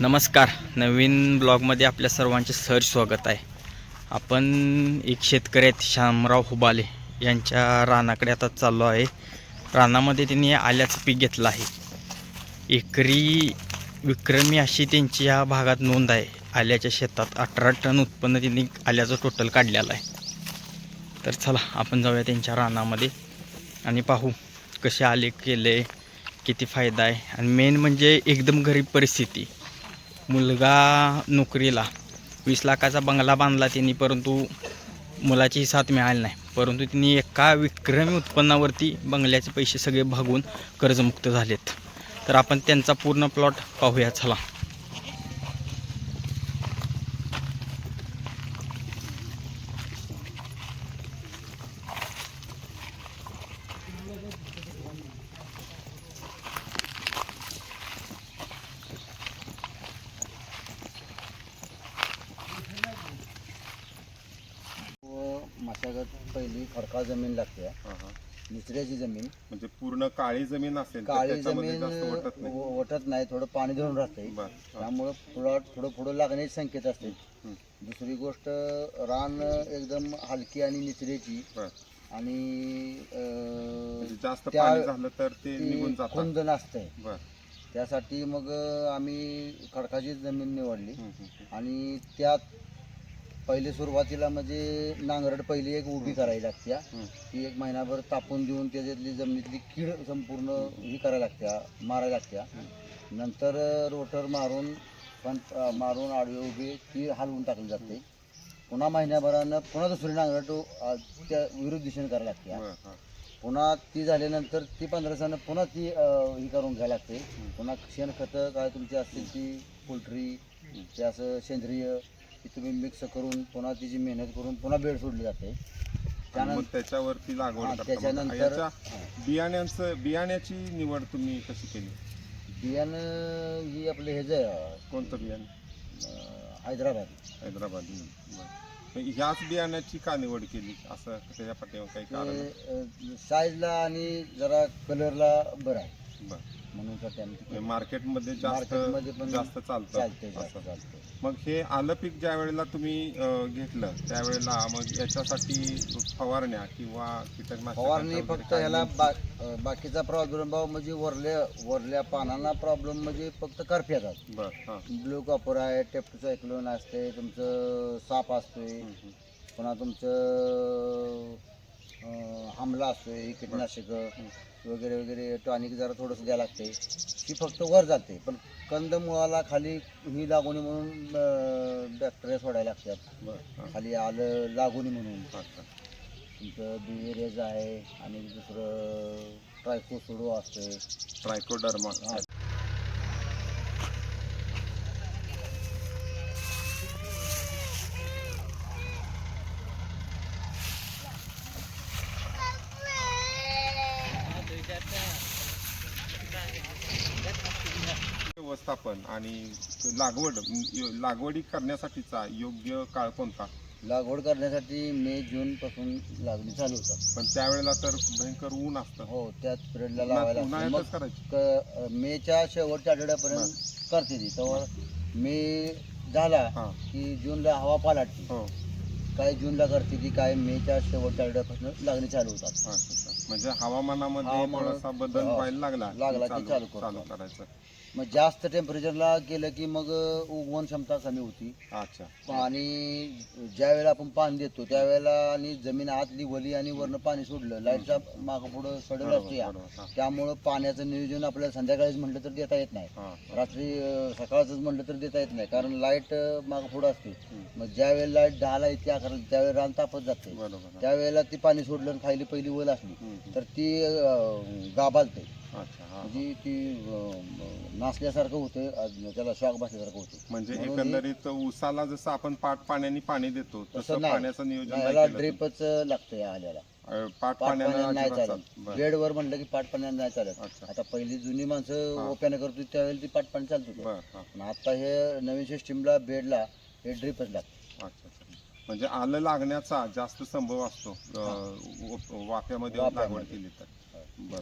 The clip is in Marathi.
नमस्कार. नवीन ब्लॉगमध्ये आपल्या सर्वांचे सहज स्वागत आहे. आपण एक शेतकरी आहेत श्यामराव हुबाले यांच्या रानाकडे आता चाललो आहे. रानामध्ये त्यांनी आल्याचं पीक घेतलं आहे. एकरी विक्रमी अशी त्यांची या भागात नोंद आहे. आल्याच्या शेतात अठरा टन उत्पन्न त्यांनी आल्याचं टोटल काढलेलं आहे. तर चला आपण जाऊया त्यांच्या रानामध्ये आणि पाहू कसे आले केले किती फायदा आहे. आणि मेन म्हणजे एकदम गरीब परिस्थिती. मुलगा नोकरीला. वीस लाखाचा बंगला बांधला त्यांनी परंतु मुलाची साथ मिळाली नाही. परंतु त्यांनी एका विक्रमी उत्पन्नावरती बंगल्याचे पैसे सगळे भागून कर्जमुक्त झालेत. तर आपण त्यांचा पूर्ण प्लॉट पाहूया. चला. मशागत पहिली खडकाळ जमीन लागते. हा, हा. निचऱ्याची जमीन. म्हणजे पूर्ण काळी जमीन असेल तर काळी त्याच्यामध्ये जमीन जास्त वाटत नाही. व- वटत नाही थोडं पाणी धरून राहते. बर हा. त्यामुळं पुढं थोडं पुढं लागण्याचे संकेत असते. दुसरी गोष्ट रान एकदम हलकी आणि निचऱ्याची. बर. आणि म्हणजे अं, जास्त त्या- पाणी झालं तर ते निघून ती जातात. खुंद नसते. बर. त्यासाठी मग आम्ही खडकाची जमीन निवडली. आणि त्यात पहिले सुरुवातीला म्हणजे नांगरट पहिली एक उभी करायला लागते हं. ती एक महिनाभर तापून देऊन त्याच्यातली जमिनीतली कीड संपूर्ण ही करायला लागत्या मारायला लागत्या. नंतर रोटर मारून पण मारून आडवे उभी ती हलवून टाकली जाते. पुन्हा महिन्याभरानं पुन्हा दुसरी नांगरट त्या विरुद्ध दिशेने करायला लागते. पुन्हा ती झाल्यानंतर ती पंधरा दिवसानं पुन्हा ती ही करून घ्यायला लागते. पुन्हा शेणखतं काय तुमची असतील ती पोल्ट्री ते असं सेंद्रिय ती तुम्ही मिक्स करून पुन्हा तिची मेहनत करून पुन्हा बेड सोडली जाते. आणि मग त्यानंतर त्याच्यावरती हा, लागवड करता मग. त्याच्यानंतर याच्या. बियाण्यांचं बियाण्याची निवड तुम्ही कशी केली? बियाणं ही आपलं हे जे कोणतं बियाणं? हैदराबाद. हैदराबाद. बर. ह्याच बियाण्याची का निवड केली? असं त्याच्या पाठीवर काही कारण? ते साईजला आणि जरा कलरला बरं आहे. बर. म्हणून साठी आम्ही ते म्हणजे मार्केटमध्ये जास्त मार्केटमध्ये पण जास्त चालतं. चालते जास्त असं. चालते मग हे आलं पीक ज्या वेळेला तुम्ही अं, घेतलं त्यावेळेला मग याच्यासाठी फवारण्या किंवा कीटकनाशक फवारणी फक्त ह्याला बा अं, बाकीचा प्रादुर्भाव म्हणजे वरल्या वरल्या पानांना प्रॉब्लेम म्हणजे फक्त करफ येतात. बर हां. ब्लू कॉपर आहे टेप्टोसायक्लोन असते तुमचं साप असतोय पुन्हा तुमचं आमला असतोय ही कीटकनाशक वगैरे वगैरे टॉनिक जरा थोडंसं द्यावं लागते. ती फक्त वर जाते पण कंद मुळाला खाली ही लागुनी म्हणून बॅक्टेरिया सोडायला लागतात. खाली आलं लागुनी म्हणून. तुमचं बिवेरियाज आहे आणि दुसरं ट्रायकोसोडो असतोय. ट्रायकोडर्मा हा. व्यवस्थापन आणि लागवड लागवडी करण्यासाठीचा योग्य काळ कोणता? लागवड करण्यासाठी मे जून पासून लागणी चालू होतात. पण त्यावेळेला तर भयंकर ऊन असतं. हो त्याच पिरियडला लावायला उन्हाळ्यात- लागतं. उन्हाळ्यातच करायची. मग क- मेच्या शेवटच्या आठवड्यापर्यंत करते ती. तेव्हा मे झाला हां. की जूनला हवा पालाटते. हो. काय जूनला करते ती काय मेच्या शेवटच्या आठवड्यापासून लागणी चालू होतात. म्हणजे हवामानामध्ये हवामान- थोडासा बदल हो. व्हायला लागला लागला की चालू करतो. चालू करायचं मग जास्त टेम्परेचरला गेलं की मग उगवण क्षमता कमी होती अच्छा आणि ज्या वेळेला आपण पाणी देतो त्यावेळेला आणि जमीन आतली वली आणि वरनं पाणी सोडलं लाईटचा मागं पुढं सडल बरोबर, असतो या बरोबर. हां, त्यामुळं पाण्याचं नियोजन आपल्याला संध्याकाळीच म्हटलं तर देता येत नाही हां. रात्री अं, सकाळचंच म्हटलं तर देता येत नाही कारण लाइट मागं पुढं असते. मग ज्या वेळेला लाइट दहाला येते अकरा त्यावेळेला रान तापत जाते बरोबर त्यावेळेला ती पाणी सोडलं आणि खाली पहिली वल असली. तर ती गाभालते. म्हणजे ती अं, नासल्यासारखं होतं त्याला शॉक बसल्यासारखं होतं. म्हणजे एकंदरीत ऊसाला जसं आपण पाट पाण्याने पाणी देतो तसं पाण्याचं नियोजन याला ड्रिपच लागतं या आल्याला. पाट पाण्यानं नाही चालत. बेडवर म्हटलं की पाट पाण्यानं नाही चालत. आता पहिली जुनी माणसं. ओप्यानं करतो त्यावेळेला ती पाट पाणी चालत होतं. आता हे नवीन सिस्टीमला बेडला हे ड्रिपच लागतं. म्हणजे आलं लागण्याचा जास्त संभव असतो. अं, व- वाफ्यामध्ये वाफ्यामध्ये. लागवड केली तर. बर.